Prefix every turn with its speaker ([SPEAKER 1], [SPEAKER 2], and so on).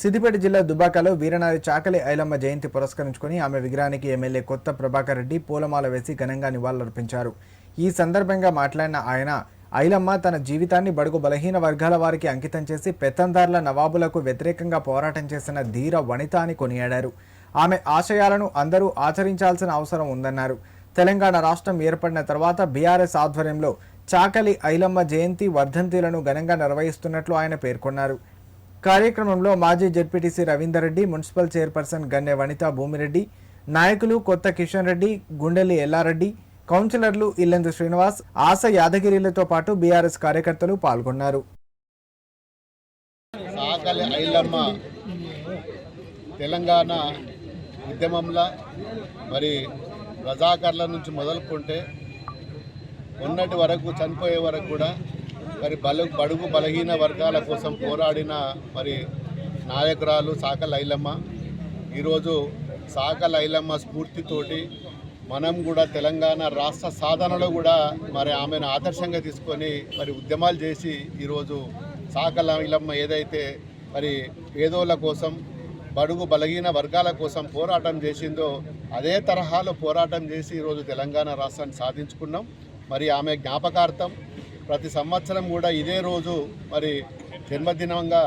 [SPEAKER 1] సిద్దిపేట జిల్లా దుబాకలో వీరనారి చాకలి ఐలమ్మ జయంతి పురస్కరించుకొని ఆమె విగ్రహానికి ఎమ్మెల్యే కొత్త ప్రభాకర్ రెడ్డి పూలమాల వేసి ఘనంగా నివాళులర్పించారు. ఈ సందర్భంగా మాట్లాడిన ఆయన ఐలమ్మ తన జీవితాన్ని బడుగు బలహీన వర్గాల వారికి అంకితం చేసి పెత్తందార్ల నవాబులకు వ్యతిరేకంగా పోరాటం చేసిన ధీర వనిత అని కొనియాడారు. ఆమె ఆశయాలను అందరూ ఆచరించాల్సిన అవసరం ఉందన్నారు. తెలంగాణ రాష్ట్రం ఏర్పడిన తర్వాత బీఆర్ఎస్ ఆధ్వర్యంలో చాకలి ఐలమ్మ జయంతి వర్ధంతిలను ఘనంగా నిర్వహిస్తున్నట్లు ఆయన పేర్కొన్నారు. కార్యక్రమంలో మాజీ ZPTC Ravinder Reddy municipal chairperson Ganne Vanitha Bhumireddy నాయకులు కొత్త కిషన్ రెడ్డి గుండెల్లి ఎల్లారెడ్డి కౌన్సిలర్లు ఇల్లెందు శ్రీనివాస్ ఆశ యాదగిరిలతో పాటు బీఆర్ఎస్ కార్యకర్తలు పాల్గొన్నారు.
[SPEAKER 2] తెలంగాణ ఉద్యమంలో మరి రజాకర్ల నుంచి మొదలుకుంటే ఉన్నటి వరకు చనిపోయే వరకు కూడా మరి బలు బడుగు బలహీన వర్గాల కోసం పోరాడిన మరి నాయకురాలు సాక లైలమ్మ. ఈరోజు సాక లైలమ్మ స్ఫూర్తితోటి మనం కూడా తెలంగాణ రాష్ట్ర సాధనలో కూడా మరి ఆమెను ఆదర్శంగా తీసుకొని మరి ఉద్యమాలు చేసి ఈరోజు సాక లైలమ్మ ఏదైతే మరి పేదోళ్ళ కోసం బడుగు బలహీన వర్గాల కోసం పోరాటం చేసిందో అదే తరహాలో పోరాటం చేసి ఈరోజు తెలంగాణ రాష్ట్రాన్ని సాధించుకున్నాం. మరి ఆమె జ్ఞాపకార్థం ప్రతి సంవత్సరం కూడా ఇదే రోజు మరి జన్మదినంగా